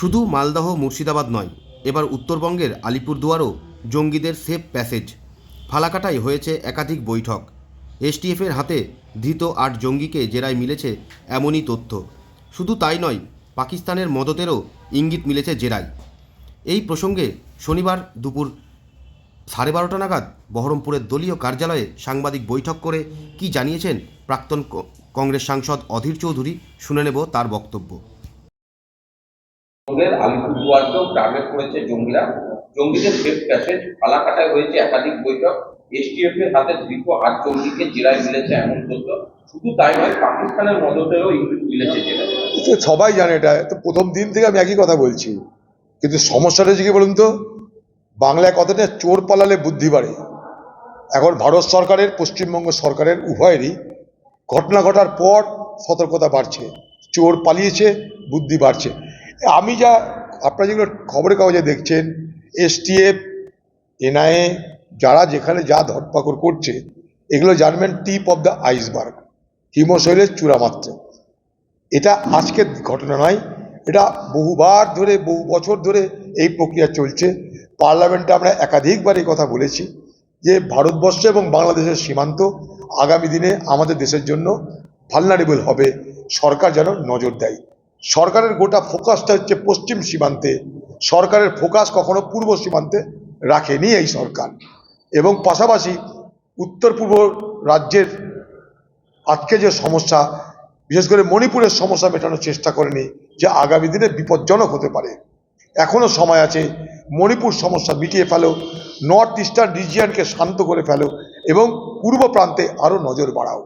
শুধু মালদহ, মুর্শিদাবাদ নয়, এবার উত্তরবঙ্গের আলিপুরদুয়ারও জঙ্গিদের সেফ প্যাসেজ ফালাকাটাই হয়েছে একাধিক বৈঠক। এসটিএফের হাতে ধৃত আট জঙ্গিকে জেরায় মিলেছে এমনই তথ্য। শুধু তাই নয়, পাকিস্তানের মদতেরও ইঙ্গিত মিলেছে জেরায়। এই প্রসঙ্গে শনিবার দুপুর সাড়ে বারোটা নাগাদ বহরমপুরের দলীয় কার্যালয়ে সাংবাদিক বৈঠক করে কি জানিয়েছেন প্রাক্তন কংগ্রেস সাংসদ অধীর চৌধুরী শুনে নেব তার বক্তব্য। ওদের আলিপুরদুয়ারকেও টার্গেট করেছে জঙ্গিরা। জঙ্গিদের সেফ প্যাসেজ ফালাকাটায় হয়েছে একাধিক বৈঠক। এসটিএফ এর হাতে ধৃত আট জঙ্গিকে জেরায় মিলেছে এমন তথ্য। শুধু তাই নয়, পাকিস্তানের মদতেরও ইঙ্গিত মিলেছে তো সবাই জানে এটা। তো প্রথম দিন থেকে আমি একই কথা বলছি। কিন্তু সমস্যাটা হচ্ছে কি বলুন তো? বাংলায় কথাটা চোর পালালে বুদ্ধি বাড়ে? এখন ভারত সরকারের, পশ্চিমবঙ্গ সরকারের উভয়েরই ঘটনা ঘটার পর সতর্কতা বাড়ছে। চোর পালিয়েছে, বুদ্ধি বাড়ছে। আমি যা, আপনারা যেগুলো খবরের কাগজে দেখছেন এসটিএফ এনআইএ যারা যেখানে যা ধরপাকড় করছে, এগুলো জানবেন টিপ অফ দ্য আইসবার্গ, হিমশৈলের চূড়া মাত্র এটা আজকের ঘটনা নয়, এটা বহুবার ধরে, বহু বছর ধরে এই প্রক্রিয়া চলছে। পার্লামেন্টে আমরা একাধিকবার এই কথা বলেছি যে ভারতবর্ষ এবং বাংলাদেশের সীমান্ত আগামী দিনে আমাদের দেশের জন্য ভালনারেবল হবে, সরকার যেন নজর দেয়। সরকারের গোটা ফোকাসটা হচ্ছে পশ্চিম সীমান্তে। সরকারের ফোকাস কখনো পূর্ব সীমান্তে রাখেনি এই সরকার। এবং পাশাপাশি উত্তর পূর্ব রাজ্যের আজকে যে সমস্যা, বিশেষ করে মণিপুরের সমস্যা মেটানোর চেষ্টা করেনি যে আগামী দিনে বিপজ্জনক হতে পারে। এখনও সময় আছে মণিপুর সমস্যা মিটিয়ে ফেলো নর্থ ইস্টার্ন রিজিয়নকে শান্ত করে ফেলো এবং পূর্ব প্রান্তে আরও নজর বাড়াও।